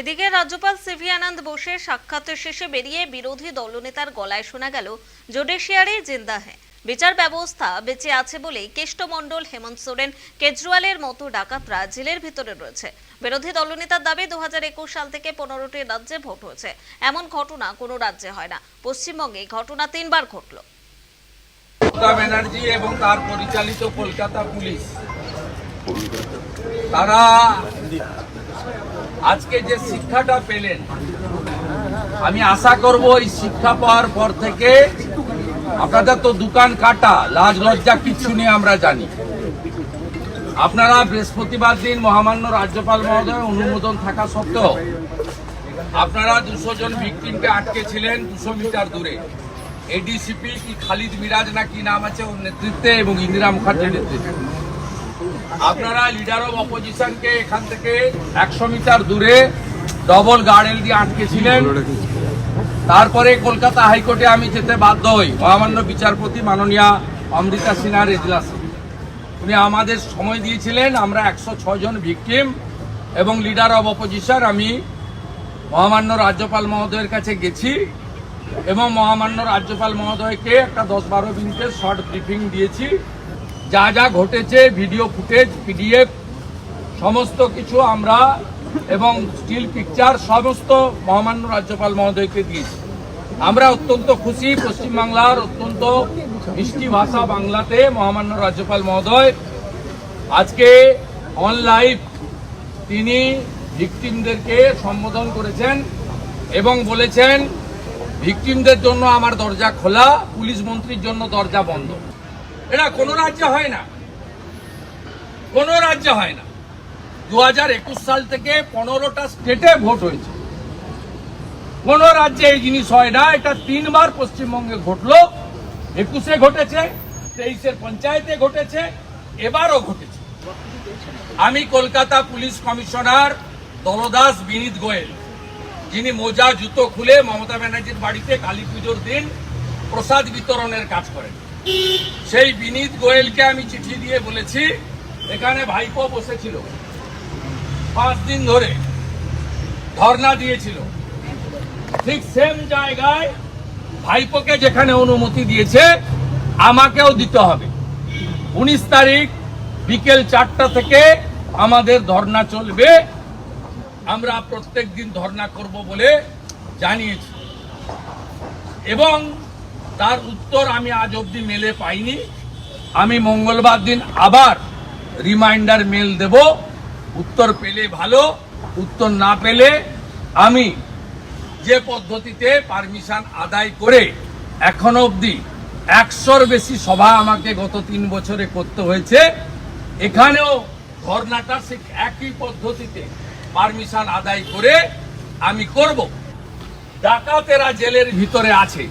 এদিকে রাজ্যপাল সিভি আনন্দ বোসের সাক্ষাতের শেষে বেরিয়ে বিরোধী দলনেতার গলায় শোনা গেল, জুডিশিয়ারি জিন্দা হ্যাঁ বিচার ব্যবস্থা বেঁচে আছে বলেই কেষ্টমণ্ডল হেমন্ত সোরেন কেজরিওয়ালের মতো ডাকাতরা জেলের ভিতরে রয়েছে। বিরোধী দলনেতার দাবি, দুহাজার একুশ সাল থেকে পনেরোটি রাজ্যে ভোট হয়েছে। এমন ঘটনা কোনো রাজ্যে হয় না। পশ্চিমবঙ্গে ঘটনা তিনবার ঘটলো। মমতা ব্যানার্জি এবং তার পরিচালিত কলকাতা পুলিশ, তারা আজকে যে শিক্ষাটা পেলেন, আমি আশা করব এই শিক্ষা পাওয়ার পর থেকে আপনাদের তো দোকান কাটা, লাজ লজ্জা কিচ্ছু নিয়ে আমরা জানি। আপনারা বৃহস্পতিবার দিন মহামান্য রাজ্যপাল মহোদয় অনুমোদন থাকা সত্ত্বেও আপনারা দুশো জন ভিকটিমকে আটকে ছিলেন দুশো মিটার দূরে। এডিসিপি কি খালিদ মিরাজ না কি নাম আছে ওর নেতৃত্বে এবং ইন্দিরা মুখার্জির নেতৃত্বে। আপনারা লিডার অফ অপোজিশনকে এখান থেকে একশো মিটার দূরে ডবল গার্ডেল দিয়ে আটকেছিলেন। তারপরে কলকাতা হাইকোর্টে আমি যেতে বাধ্য হই। মহামান্য বিচারপতি মাননীয়া অমৃতা সিনহার এজলাসে। উনি আমাদের সময় দিয়েছিলেন, আমরা একশো ছয় জন ভিকটিম এবং লিডার অব অপোজিশন আমি মহামান্য রাজ্যপাল মহোদয়ের কাছে গেছি এবং মহামান্য রাজ্যপাল মহোদয়কে একটা দশ বারো মিনিটের শর্ট ব্রিফিং দিয়েছি। যা যা ঘটেছে ভিডিও ফুটেজ পিডিএফ সমস্ত কিছু আমরা এবং স্টিল পিকচার সমস্ত মহামান্য রাজ্যপাল মহোদয়কে দিয়েছি। আমরা অত্যন্ত খুশি, পশ্চিমবাংলার অত্যন্ত মিষ্টি ভাষা বাংলাতে মহামান্য রাজ্যপাল মহোদয় আজকে অন লাইভ তিনি ভিকটিমদেরকে সম্বোধন করেছেন এবং বলেছেন, ভিকটিমদের জন্য আমার দরজা খোলা, পুলিশ মন্ত্রীর জন্য দরজা বন্ধ। এটা কোনো রাজ্যে হয় না। কোনো রাজ্যে হয় না। দু হাজার একুশ সাল থেকে পনেরোটা স্টেটে ভোট হয়েছে। কোন রাজ্যে এই জিনিস হয় না। এটা তিনবার পশ্চিমবঙ্গে ঘটলো। একুশে ঘটেছে তেইশের পঞ্চায়েতে ঘটেছে, এবারও ঘটেছে। আমি কলকাতা পুলিশ কমিশনার দলদাস বিনীত গোয়েল, যিনি মোজা, জুতো খুলে মমতা ব্যানার্জির বাড়িতে কালী পুজোর দিন প্রসাদ বিতরণের কাজ করেন। সেই বিনীত গোয়েলকে আমি চিঠি দিয়ে বলেছি, এখানে ভাইপো বসেছিল। পাঁচ দিন ধরে ধর্ণা দিয়েছিল। ঠিক সেম জায়গায় ভাইপোকে যেখানে অনুমতি দিয়েছে, আমাকেও দিতে হবে। উনিশ তারিখ বিকেল চারটা থেকে আমাদের ধর্ণা চলবে। আমরা প্রত্যেক দিন ধর্ণা করব বলে জানিয়েছি। এবং তার উত্তর আমি আজ অবধি মেলে পাইনি। আমি মঙ্গলবার দিন আবার রিমাইন্ডার মেল দেব। উত্তর পেলে ভালো, উত্তর না পেলে আমি যে পদ্ধতিতে পারমিশন আদায় করে এখনও অবধি একশোর বেশি সভা আমাকে গত তিন বছরে করতে হয়েছে। এখানেও ধর্নাটা সে একই পদ্ধতিতে পারমিশন আদায় করে আমি করব। ডাকাতেরা জেলের ভিতরে আছে।